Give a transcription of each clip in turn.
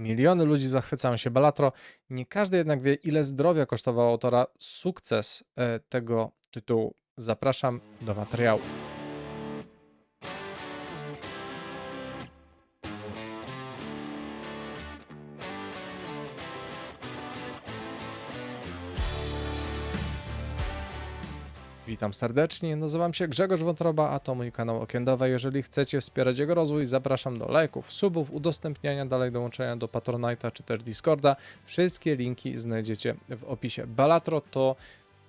Miliony ludzi zachwycają się Balatro. Nie każdy jednak wie, ile zdrowia kosztował autora sukces e, tego tytułu. Zapraszam do materiału. Witam serdecznie, nazywam się Grzegorz Wątroba, a to mój kanał Okiendowe. Jeżeli chcecie wspierać jego rozwój, zapraszam do lajków, subów, udostępniania, dalej dołączenia do Patronite'a czy też Discorda. Wszystkie linki znajdziecie w opisie. Balatro to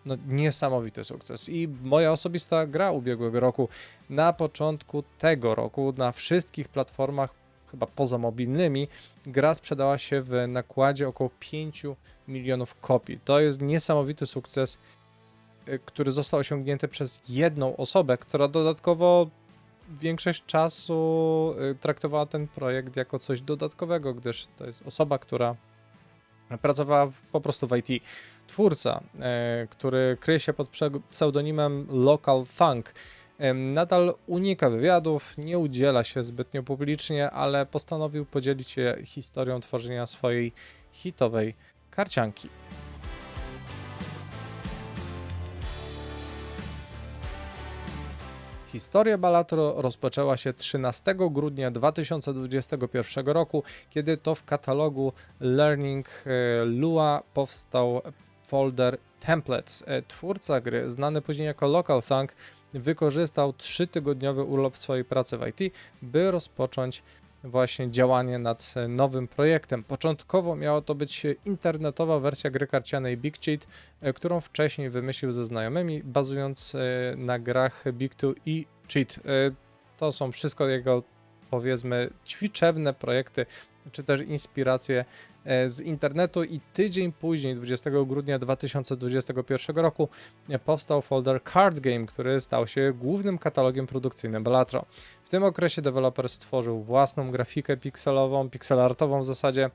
no, niesamowity sukces i moja osobista gra ubiegłego roku. Na początku tego roku na wszystkich platformach, chyba poza mobilnymi, gra sprzedała się w nakładzie około 5 milionów kopii. To jest niesamowity sukces który został osiągnięty przez jedną osobę, która dodatkowo większość czasu y, traktowała ten projekt jako coś dodatkowego, gdyż to jest osoba, która pracowała w, po prostu w IT. Twórca, e, który kryje się pod pseudonimem Local em, nadal unika wywiadów, nie udziela się zbytnio publicznie, ale postanowił podzielić się historią tworzenia swojej hitowej karcianki. Historia Balatro rozpoczęła się 13 grudnia 2021 roku, kiedy to w katalogu Learning e, Lua powstał folder Templates. E, Twórca gry, znany później jako Local Thunk, wykorzystał trzytygodniowy urlop swojej pracy w IT, by rozpocząć właśnie działanie nad nowym projektem. Początkowo miała to być internetowa wersja gry karcianej Big Cheat, e, którą wcześniej wymyślił ze znajomymi, bazując e, na grach Big Two i Cheat. E, To są wszystko jego, powiedzmy, ćwiczebne projekty, czy też inspiracje e, z internetu i tydzień później, 20 grudnia 2021 roku, e, powstał folder Card Game, który stał się głównym katalogiem produkcyjnym Balatro. W tym okresie deweloper stworzył własną grafikę pikselową, pixelartową w zasadzie,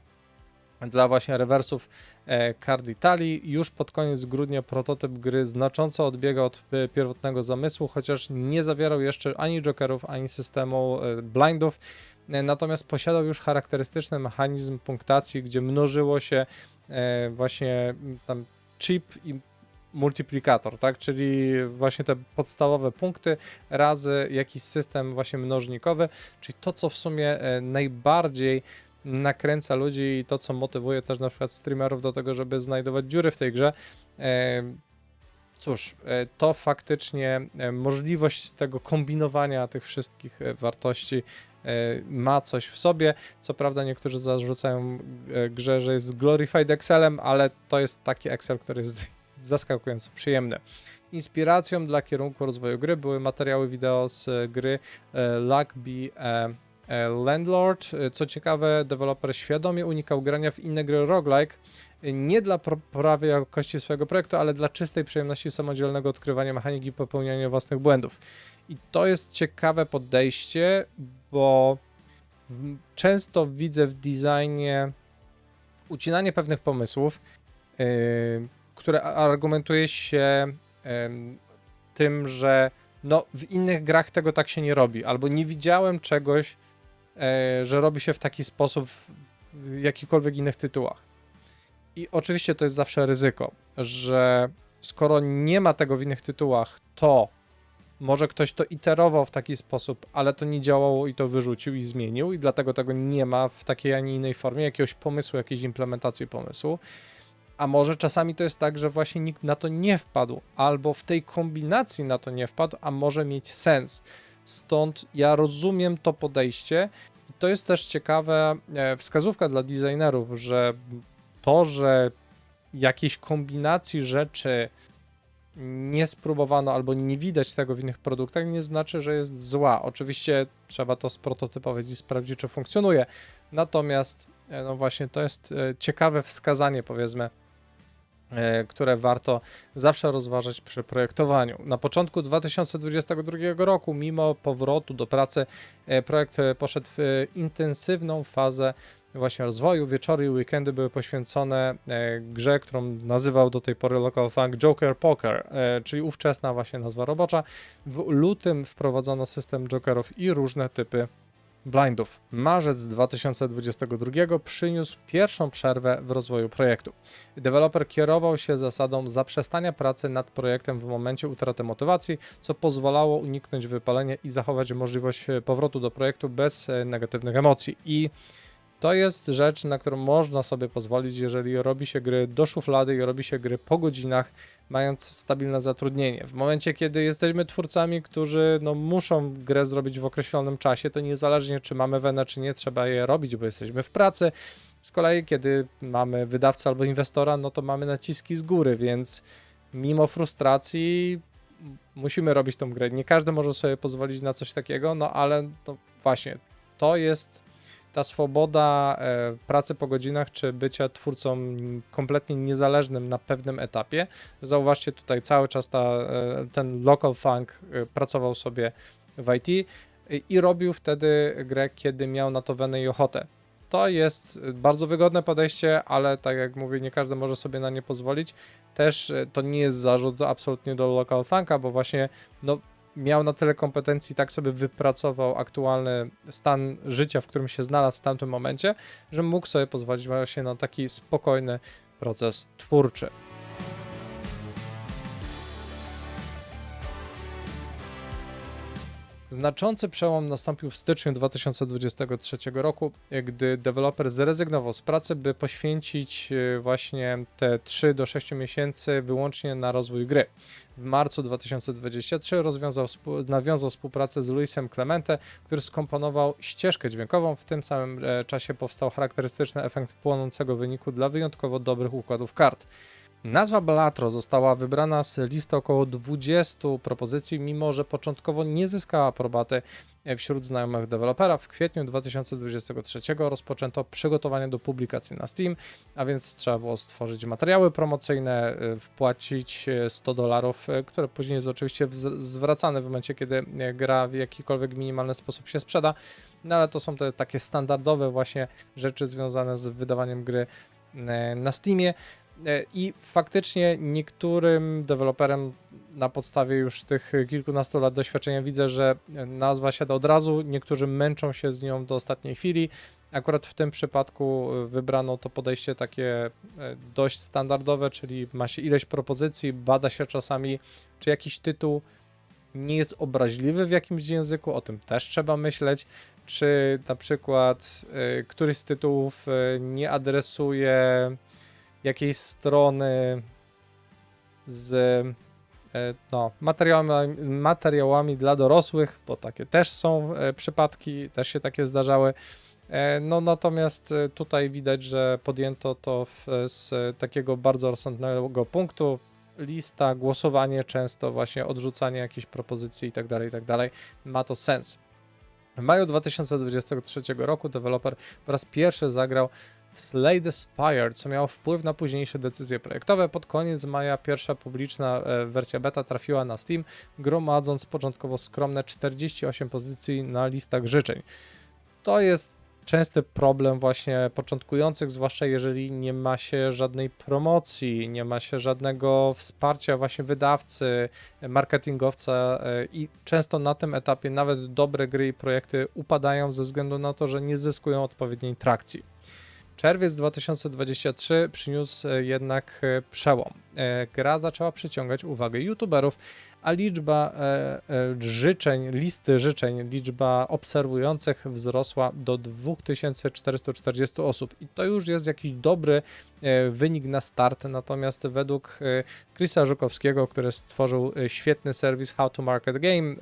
dla właśnie rewersów e, Card Italy. Już pod koniec grudnia prototyp gry znacząco odbiega od e, pierwotnego zamysłu, chociaż nie zawierał jeszcze ani jokerów, ani systemu e, blindów. E, Natomiast posiadał już charakterystyczny mechanizm punktacji, gdzie mnożyło się e, właśnie tam chip i multiplikator, tak? Czyli właśnie te podstawowe punkty razy jakiś system właśnie mnożnikowy, czyli to, co w sumie e, najbardziej nakręca ludzi i to, co motywuje też na przykład streamerów do tego, żeby znajdować dziury w tej grze. E, Cóż, e, to faktycznie e, możliwość tego kombinowania tych wszystkich wartości ma coś w sobie. Co prawda niektórzy zarzucają grze, że jest glorified Excelem, ale to jest taki Excel, który jest zaskakująco przyjemny. Inspiracją dla kierunku rozwoju gry były materiały wideo z gry e, Landlord. E, Co ciekawe, deweloper świadomie unikał grania w inne gry roguelike, e, nie dla poprawy jakości swojego projektu, ale dla czystej przyjemności samodzielnego odkrywania mechaniki i popełniania własnych błędów. I to jest ciekawe podejście, bo często widzę w designie ucinanie pewnych pomysłów, które argumentuje się tym, że no, w innych grach tego tak się nie robi, albo nie widziałem czegoś, e, że robi się w taki sposób w, jakichkolwiek innych tytułach. I oczywiście to jest zawsze ryzyko, że skoro nie ma tego w innych tytułach, to może ktoś to iterował w taki sposób, ale to nie działało i to wyrzucił i zmienił, i dlatego tego nie ma w takiej, a nie innej formie, jakiegoś pomysłu, jakiejś implementacji pomysłu. A może czasami to jest tak, że właśnie nikt na to nie wpadł, albo w tej kombinacji na to nie wpadł, a może mieć sens. Stąd ja rozumiem to podejście. To jest też ciekawe e, wskazówka dla designerów, że to, że jakiejś kombinacji rzeczy nie spróbowano albo nie widać tego w innych produktach, nie znaczy, że jest zła. Oczywiście trzeba to sprototypować i sprawdzić, czy funkcjonuje. Natomiast, e, no właśnie, to jest e, ciekawe wskazanie, powiedzmy, które warto zawsze rozważać przy projektowaniu. Na początku 2022 roku, mimo powrotu do pracy, e, projekt e, poszedł w e, intensywną fazę właśnie rozwoju. Wieczory i weekendy były poświęcone e, grze, którą nazywał do tej pory Local Thunk Joker Poker, e, czyli ówczesna właśnie nazwa robocza. W lutym wprowadzono system jokerów i różne typy blindów. Marzec 2022 przyniósł pierwszą przerwę w rozwoju projektu. Deweloper kierował się zasadą zaprzestania pracy nad projektem w momencie utraty motywacji, co pozwalało uniknąć wypalenia i zachować możliwość powrotu do projektu bez e, negatywnych emocji. I to jest rzecz, na którą można sobie pozwolić, jeżeli robi się gry do szuflady i robi się gry po godzinach, mając stabilne zatrudnienie. W momencie, kiedy jesteśmy twórcami, którzy no, muszą grę zrobić w określonym czasie, to niezależnie czy mamy wenę, czy nie, trzeba je robić, bo jesteśmy w pracy. Z kolei, kiedy mamy wydawcę albo inwestora, no to mamy naciski z góry, więc mimo frustracji musimy robić tą grę. Nie każdy może sobie pozwolić na coś takiego, no ale no właśnie, to jest ta swoboda e, pracy po godzinach, czy bycia twórcą kompletnie niezależnym na pewnym etapie. Zauważcie tutaj cały czas ta, e, ten local funk e, pracował sobie w IT i, robił wtedy grę, kiedy miał na to wenę i ochotę. To jest bardzo wygodne podejście, ale tak jak mówię, nie każdy może sobie na nie pozwolić. Też to nie jest zarzut absolutnie do local funka, bo właśnie no, miał na tyle kompetencji, tak sobie wypracował aktualny stan życia, w którym się znalazł w tamtym momencie, że mógł sobie pozwolić właśnie na taki spokojny proces twórczy. Znaczący przełom nastąpił w styczniu 2023 roku, gdy deweloper zrezygnował z pracy, by poświęcić e, właśnie te 3 do 6 miesięcy wyłącznie na rozwój gry. W marcu 2023 rozwiązał, nawiązał współpracę z Luisem Clemente, który skomponował ścieżkę dźwiękową. W tym samym e, czasie powstał charakterystyczny efekt płonącego wyniku dla wyjątkowo dobrych układów kart. Nazwa Balatro została wybrana z listy około 20 propozycji, mimo że początkowo nie zyskała aprobaty wśród znajomych dewelopera. W kwietniu 2023 rozpoczęto przygotowanie do publikacji na Steam, a więc trzeba było stworzyć materiały promocyjne, y, wpłacić 100 dolarów, y, które później jest oczywiście zwracane w momencie, kiedy y, gra w jakikolwiek minimalny sposób się sprzeda, no ale to są te takie standardowe właśnie rzeczy związane z wydawaniem gry na Steamie. E, I faktycznie niektórym deweloperem na podstawie już tych kilkunastu lat doświadczenia widzę, że nazwa siada od razu, niektórzy męczą się z nią do ostatniej chwili. Akurat w tym przypadku wybrano to podejście takie e, dość standardowe, czyli ma się ileś propozycji, bada się czasami, czy jakiś tytuł nie jest obraźliwy w jakimś języku, o tym też trzeba myśleć, czy na przykład y, któryś z tytułów y, nie adresuje jakiejś strony z e, no, materiałami, materiałami dla dorosłych, bo takie też są e, przypadki, też się takie zdarzały. E, no natomiast tutaj widać, że podjęto to w, z takiego bardzo rozsądnego punktu. Lista, głosowanie, często właśnie odrzucanie jakichś propozycji itd., tak itd. Tak ma to sens. W maju 2023 roku deweloper po raz pierwszy zagrał w Slay the Spire, co miało wpływ na późniejsze decyzje projektowe. Pod koniec maja pierwsza publiczna e, wersja beta trafiła na Steam, gromadząc początkowo skromne 48 pozycji na listach życzeń. To jest częsty problem właśnie początkujących, zwłaszcza jeżeli nie ma się żadnej promocji, nie ma się żadnego wsparcia właśnie wydawcy, marketingowca e, i często na tym etapie nawet dobre gry i projekty upadają ze względu na to, że nie zyskują odpowiedniej trakcji. Czerwiec 2023 przyniósł e, jednak e, przełom. E, gra zaczęła przyciągać uwagę youtuberów, a liczba życzeń, listy życzeń, liczba obserwujących wzrosła do 2440 osób. I to już jest jakiś dobry wynik na start. Natomiast według Chrisa Żukowskiego, który stworzył świetny serwis How to Market Game,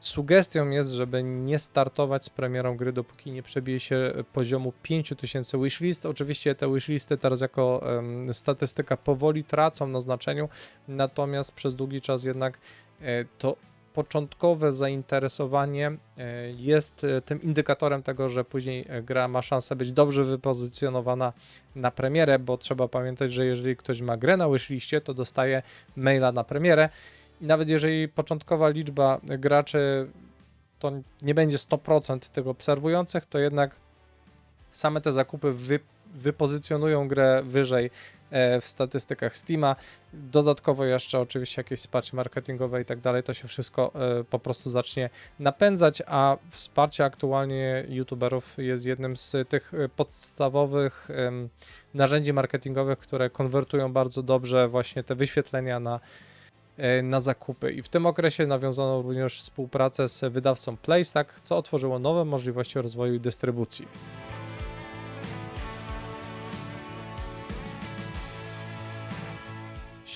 Sugestią jest, żeby nie startować z premierą gry, dopóki nie przebije się poziomu 5000 wishlist. Oczywiście te wishlisty teraz jako um, statystyka powoli tracą na znaczeniu, natomiast przez długi czas jednak e, to początkowe zainteresowanie e, jest e, tym indykatorem tego, że później gra ma szansę być dobrze wypozycjonowana na premierę, bo trzeba pamiętać, że jeżeli ktoś ma grę na wishliście, to dostaje maila na premierę i nawet jeżeli początkowa liczba graczy to nie będzie 100% tych obserwujących, to jednak same te zakupy wy, wypozycjonują grę wyżej e, w statystykach Steama. Dodatkowo jeszcze oczywiście jakieś wsparcie marketingowe i tak dalej, to się wszystko e, po prostu zacznie napędzać, a wsparcie aktualnie youtuberów jest jednym z tych e, podstawowych narzędzi marketingowych, które konwertują bardzo dobrze właśnie te wyświetlenia na na zakupy. I w tym okresie nawiązano również współpracę z wydawcą Playstack, co otworzyło nowe możliwości rozwoju i dystrybucji.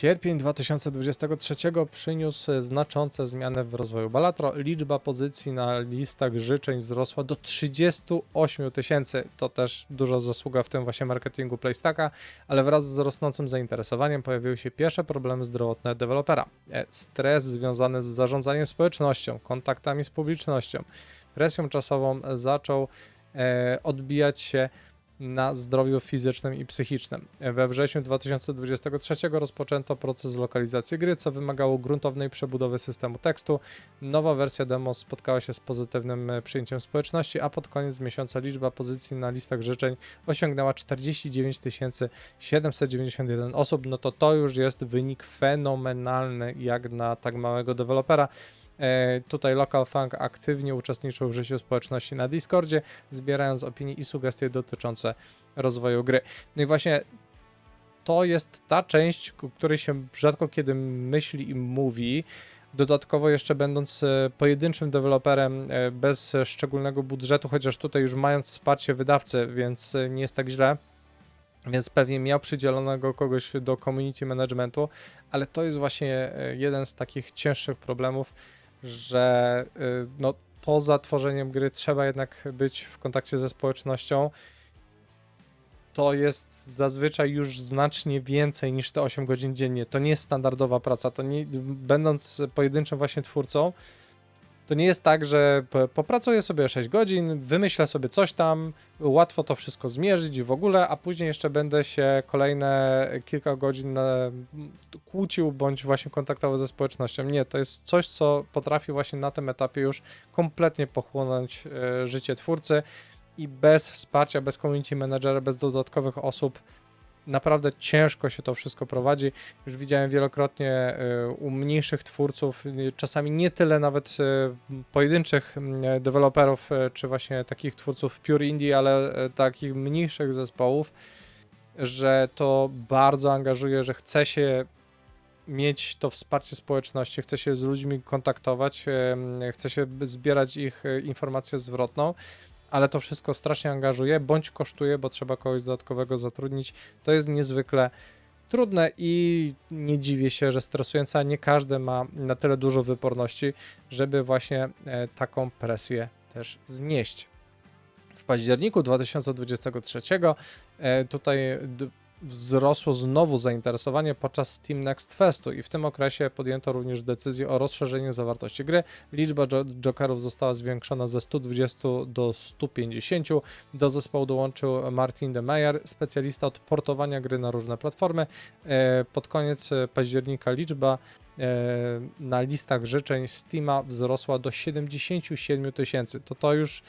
Sierpień 2023 przyniósł znaczące zmiany w rozwoju Balatro. Liczba pozycji na listach życzeń wzrosła do 38 tysięcy. To też duża zasługa w tym właśnie marketingu Playstacka, ale wraz z rosnącym zainteresowaniem pojawiły się pierwsze problemy zdrowotne dewelopera. E, Stres związany z zarządzaniem społecznością, kontaktami z publicznością, presją czasową zaczął e, odbijać się na zdrowiu fizycznym i psychicznym. We wrześniu 2023 rozpoczęto proces lokalizacji gry, co wymagało gruntownej przebudowy systemu tekstu. Nowa wersja demo spotkała się z pozytywnym e, przyjęciem społeczności, a pod koniec miesiąca liczba pozycji na listach życzeń osiągnęła 49 791 osób. No to to już jest wynik fenomenalny jak na tak małego dewelopera. E, Tutaj Local Funk aktywnie uczestniczył w życiu społeczności na Discordzie, zbierając opinie i sugestie dotyczące rozwoju gry. No i właśnie to jest ta część, o której się rzadko kiedy myśli i mówi. Dodatkowo jeszcze będąc e, pojedynczym deweloperem e, bez szczególnego budżetu, chociaż tutaj już mając wsparcie wydawcy, więc nie jest tak źle. Więc pewnie miał przydzielonego kogoś do community managementu, ale to jest właśnie jeden z takich cięższych problemów, że y, no, poza tworzeniem gry trzeba jednak być w kontakcie ze społecznością. To jest zazwyczaj już znacznie więcej niż te 8 godzin dziennie. To nie jest standardowa praca. To nie, będąc pojedynczym właśnie twórcą, to nie jest tak, że popracuję sobie 6 godzin, wymyślę sobie coś tam, łatwo to wszystko zmierzyć w ogóle, a później jeszcze będę się kolejne kilka godzin e, kłócił bądź właśnie kontaktował ze społecznością. Nie, to jest coś, co potrafi właśnie na tym etapie już kompletnie pochłonąć e, życie twórcy i bez wsparcia, bez community managera, bez dodatkowych osób naprawdę ciężko się to wszystko prowadzi. Już widziałem wielokrotnie y, u mniejszych twórców, y, czasami nie tyle nawet y, pojedynczych y, deweloperów, czy właśnie takich twórców pure indie, ale takich mniejszych zespołów, że to bardzo angażuje, że chce się mieć to wsparcie społeczności, chce się z ludźmi kontaktować, chce się zbierać ich informację zwrotną ale to wszystko strasznie angażuje, bądź kosztuje, bo trzeba kogoś dodatkowego zatrudnić. To jest niezwykle trudne i nie dziwię się, że stresujące, a nie każdy ma na tyle dużo wyporności, żeby właśnie e, taką presję też znieść. W październiku 2023 e, tutaj wzrosło znowu zainteresowanie podczas Steam Next Festu i w tym okresie podjęto również decyzję o rozszerzeniu zawartości gry. Liczba jo- jokerów została zwiększona ze 120 do 150. Do zespołu dołączył Martin de Meyer, specjalista od portowania gry na różne platformy. E, Pod koniec października liczba e, na listach życzeń Steama wzrosła do 77 tysięcy. To to już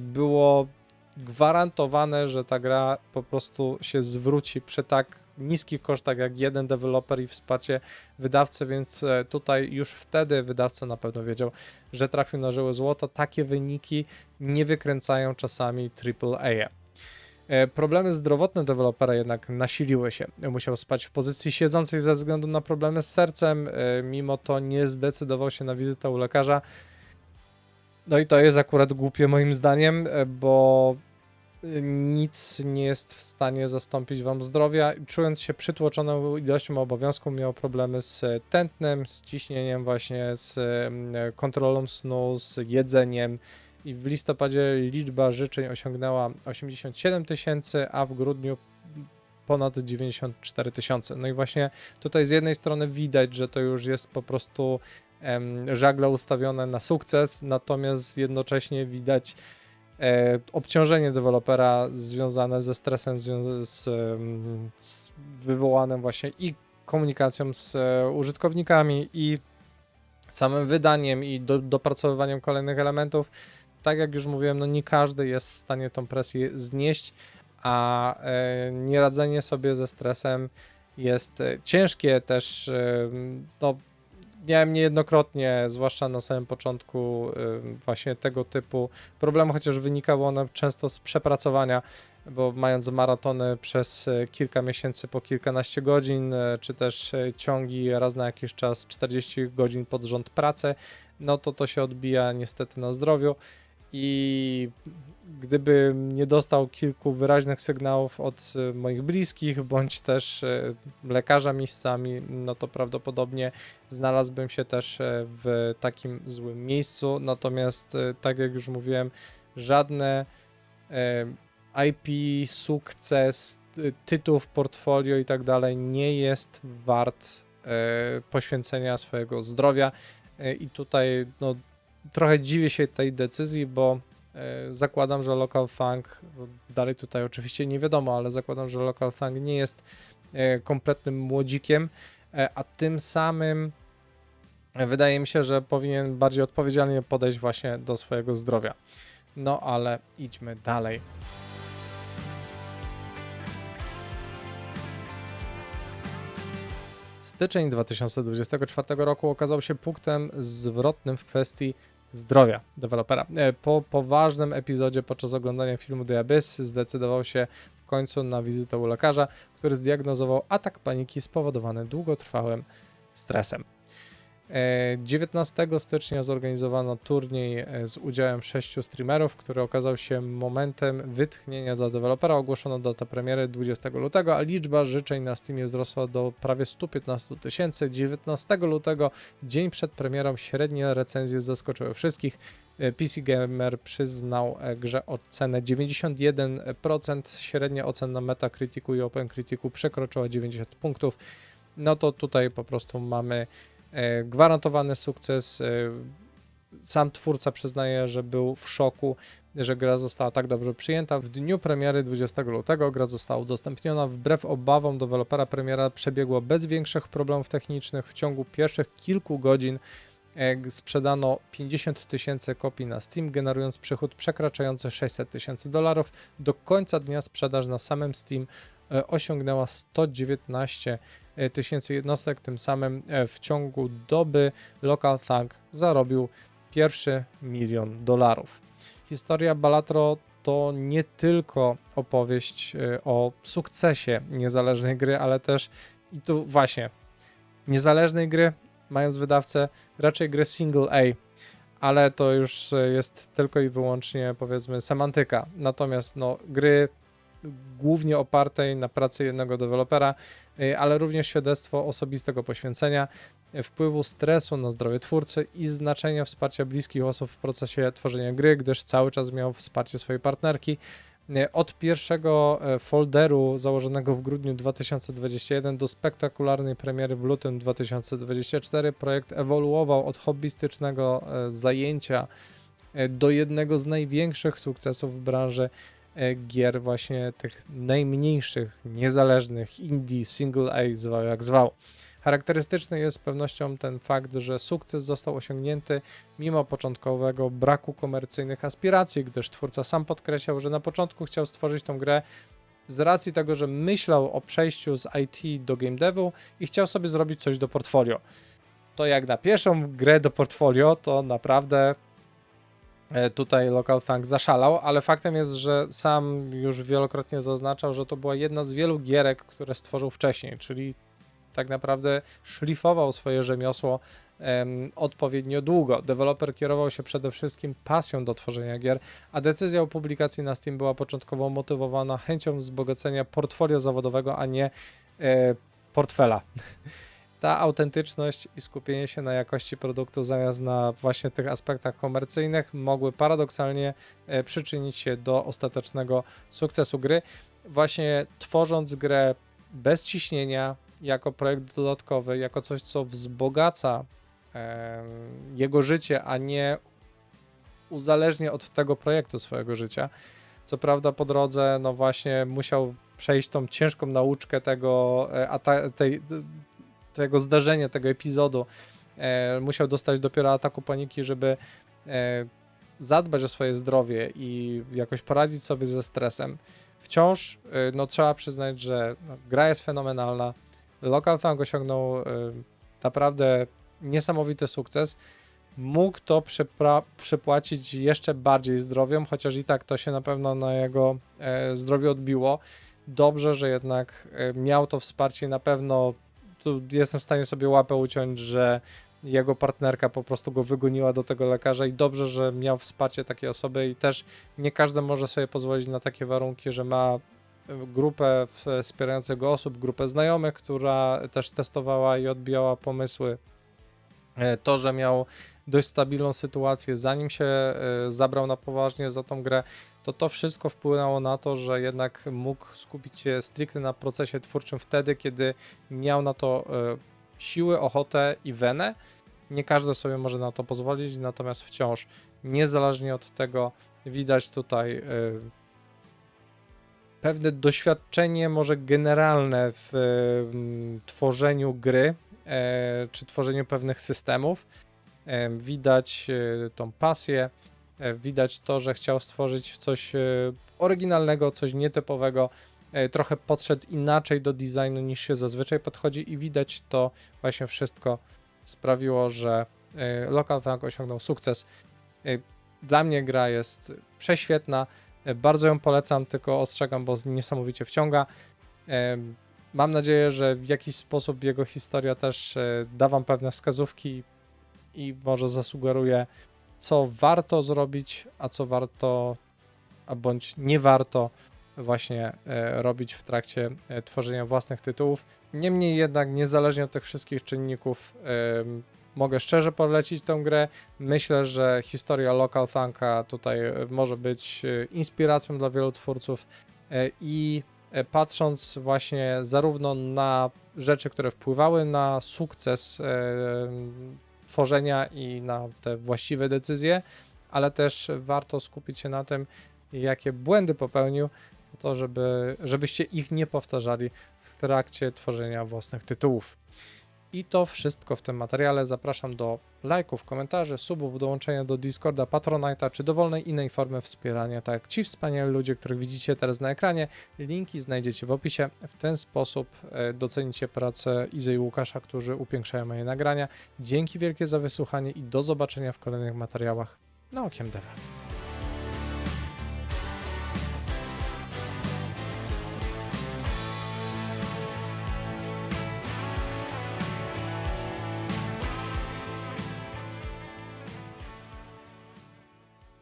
było gwarantowane, że ta gra po prostu się zwróci przy tak niskich kosztach jak jeden deweloper i wsparcie wydawcy, więc e, tutaj już wtedy wydawca na pewno wiedział, że trafił na żyły złoto. Takie wyniki nie wykręcają czasami AAA. E, Problemy zdrowotne dewelopera jednak nasiliły się. Musiał spać w pozycji siedzącej ze względu na problemy z sercem, e, mimo to nie zdecydował się na wizytę u lekarza. No i to jest akurat głupie moim zdaniem, e, bo y, nic nie jest w stanie zastąpić wam zdrowia. Czując się przytłoczoną ilością obowiązków, miał problemy z e, tętnem, z ciśnieniem, właśnie z e, kontrolą snu, z jedzeniem. I w listopadzie liczba życzeń osiągnęła 87 tysięcy, a w grudniu ponad 94 tysiące. No i właśnie tutaj z jednej strony widać, że to już jest po prostu żagle ustawione na sukces, natomiast jednocześnie widać e, obciążenie dewelopera związane ze stresem z, z wywołanym właśnie i komunikacją z e, użytkownikami i samym wydaniem i do, dopracowywaniem kolejnych elementów. Tak jak już mówiłem, no nie każdy jest w stanie tą presję znieść, a e, nieradzenie sobie ze stresem jest ciężkie też. No, miałem niejednokrotnie, zwłaszcza na samym początku, właśnie tego typu problemy, chociaż wynikało one często z przepracowania, bo mając maratony przez e, kilka miesięcy po kilkanaście godzin, e, czy też e, ciągi raz na jakiś czas 40 godzin pod rząd pracy, no to to się odbija niestety na zdrowiu i gdybym nie dostał kilku wyraźnych sygnałów od e, moich bliskich, bądź też e, lekarza miejscami, no to prawdopodobnie znalazłbym się też e, w takim złym miejscu. Natomiast, tak jak już mówiłem, żadne IP, sukces, ty- tytuł w portfolio i tak dalej nie jest wart poświęcenia swojego zdrowia. I tutaj no, trochę dziwię się tej decyzji, bo zakładam, że Local bo dalej tutaj oczywiście nie wiadomo, ale zakładam, że Local Funk nie jest e, kompletnym młodzikiem, e, a tym samym e, wydaje mi się, że powinien bardziej odpowiedzialnie podejść właśnie do swojego zdrowia. No ale idźmy dalej. Styczeń 2024 roku okazał się punktem zwrotnym w kwestii zdrowia dewelopera. E, Po poważnym epizodzie podczas oglądania filmu The Abyss zdecydował się w końcu na wizytę u lekarza, który zdiagnozował atak paniki spowodowany długotrwałym stresem. E, 19 stycznia zorganizowano turniej e, z udziałem sześciu streamerów, który okazał się momentem wytchnienia dla dewelopera. Ogłoszono datę premiery 20 lutego, a liczba życzeń na Steamie wzrosła do prawie 115 tysięcy. 19 lutego, dzień przed premierą, średnie recenzje zaskoczyły wszystkich. E, PC Gamer przyznał e, grze ocenę 91%, średnia ocena na Metacriticu i OpenCriticu przekroczyła 90 punktów. No to tutaj po prostu mamy e, gwarantowany sukces. E, sam twórca przyznaje, że był w szoku, że gra została tak dobrze przyjęta. W dniu premiery 20 lutego gra została udostępniona. Wbrew obawom dewelopera premiera przebiegła bez większych problemów technicznych. W ciągu pierwszych kilku godzin e, sprzedano 50 tysięcy kopii na Steam, generując przychód przekraczający 600 tysięcy dolarów. Do końca dnia sprzedaż na samym Steam e, osiągnęła 119 e, tysięcy jednostek. Tym samym e, w ciągu doby Local Thug zarobił pierwszy milion dolarów. Historia Balatro to nie tylko opowieść e, o sukcesie niezależnej gry, ale też i tu właśnie niezależnej gry, mając wydawcę raczej gry single A, ale to już e, jest tylko i wyłącznie powiedzmy semantyka. Natomiast no, gry głównie opartej na pracy jednego dewelopera, y, ale również świadectwo osobistego poświęcenia, wpływu stresu na zdrowie twórcy i znaczenia wsparcia bliskich osób w procesie tworzenia gry, gdyż cały czas miał wsparcie swojej partnerki. Y, Od pierwszego e, folderu założonego w grudniu 2021 do spektakularnej premiery w lutym 2024 projekt ewoluował od hobbystycznego e, zajęcia e, do jednego z największych sukcesów w branży gier właśnie tych najmniejszych, niezależnych, indie, single A, zwał jak zwał. Charakterystyczny jest z pewnością ten fakt, że sukces został osiągnięty mimo początkowego braku komercyjnych aspiracji, gdyż twórca sam podkreślał, że na początku chciał stworzyć tą grę z racji tego, że myślał o przejściu z IT do game devu i chciał sobie zrobić coś do portfolio. To jak na pierwszą grę do portfolio, to naprawdę e, tutaj Local Thunk zaszalał, ale faktem jest, że sam już wielokrotnie zaznaczał, że to była jedna z wielu gierek, które stworzył wcześniej, czyli tak naprawdę szlifował swoje rzemiosło em, odpowiednio długo. Deweloper kierował się przede wszystkim pasją do tworzenia gier, a decyzja o publikacji na Steam była początkowo motywowana chęcią wzbogacenia portfolio zawodowego, a nie e, portfela. Ta autentyczność i skupienie się na jakości produktu zamiast na właśnie tych aspektach komercyjnych mogły paradoksalnie e, przyczynić się do ostatecznego sukcesu gry. Właśnie tworząc grę bez ciśnienia, jako projekt dodatkowy, jako coś, co wzbogaca jego życie, a nie uzależnia od tego projektu swojego życia. Co prawda po drodze, no właśnie musiał przejść tą ciężką nauczkę tego, e, ata- tej, tego zdarzenia, tego epizodu. E, musiał dostać dopiero ataku paniki, żeby e, zadbać o swoje zdrowie i jakoś poradzić sobie ze stresem. wciąż y, no, trzeba przyznać, że no, gra jest fenomenalna. Local Tank osiągnął y, naprawdę niesamowity sukces. Mógł to przypłacić jeszcze bardziej zdrowiem, chociaż i tak to się na pewno na jego e, zdrowiu odbiło. Dobrze, że jednak e, miał to wsparcie i na pewno tu jestem w stanie sobie łapę uciąć, że jego partnerka po prostu go wygoniła do tego lekarza i dobrze, że miał wsparcie takiej osoby i też nie każdy może sobie pozwolić na takie warunki, że ma e, grupę wspierających go osób, grupę znajomych, która też testowała i odbijała pomysły. E, To, że miał dość stabilną sytuację, zanim się e, zabrał na poważnie za tą grę, to to wszystko wpłynęło na to, że jednak mógł skupić się stricte na procesie twórczym wtedy, kiedy miał na to e, siły, ochotę i wenę. Nie każdy sobie może na to pozwolić, natomiast wciąż, niezależnie od tego, widać tutaj e, pewne doświadczenie, może generalne w mm, tworzeniu gry, e, czy tworzeniu pewnych systemów. E, widać e, tą pasję, e, widać to, że chciał stworzyć coś e, oryginalnego, coś nietypowego. E, trochę podszedł inaczej do designu niż się zazwyczaj podchodzi i widać to właśnie wszystko sprawiło, że e, Local Tank osiągnął sukces. E, Dla mnie gra jest prześwietna, e, bardzo ją polecam, tylko ostrzegam, bo niesamowicie wciąga. E, Mam nadzieję, że w jakiś sposób jego historia też e, da Wam pewne wskazówki i może zasugeruje, co warto zrobić, a co warto, a bądź nie warto właśnie e, robić w trakcie e, tworzenia własnych tytułów. Niemniej jednak, niezależnie od tych wszystkich czynników, mogę szczerze polecić tę grę. Myślę, że historia Local Thunka tutaj e, może być inspiracją dla wielu twórców i patrząc właśnie zarówno na rzeczy, które wpływały na sukces tworzenia i na te właściwe decyzje, ale też warto skupić się na tym, jakie błędy popełnił, po to żeby, żebyście ich nie powtarzali w trakcie tworzenia własnych tytułów. I to wszystko w tym materiale. Zapraszam do lajków, komentarzy, subów, dołączenia do Discorda, Patronite'a czy dowolnej innej formy wspierania, tak jak ci wspaniali ludzie, których widzicie teraz na ekranie. Linki znajdziecie w opisie. W ten sposób e, docenicie pracę Izy i Łukasza, którzy upiększają moje nagrania. Dzięki wielkie za wysłuchanie i do zobaczenia w kolejnych materiałach na Okiem Deva.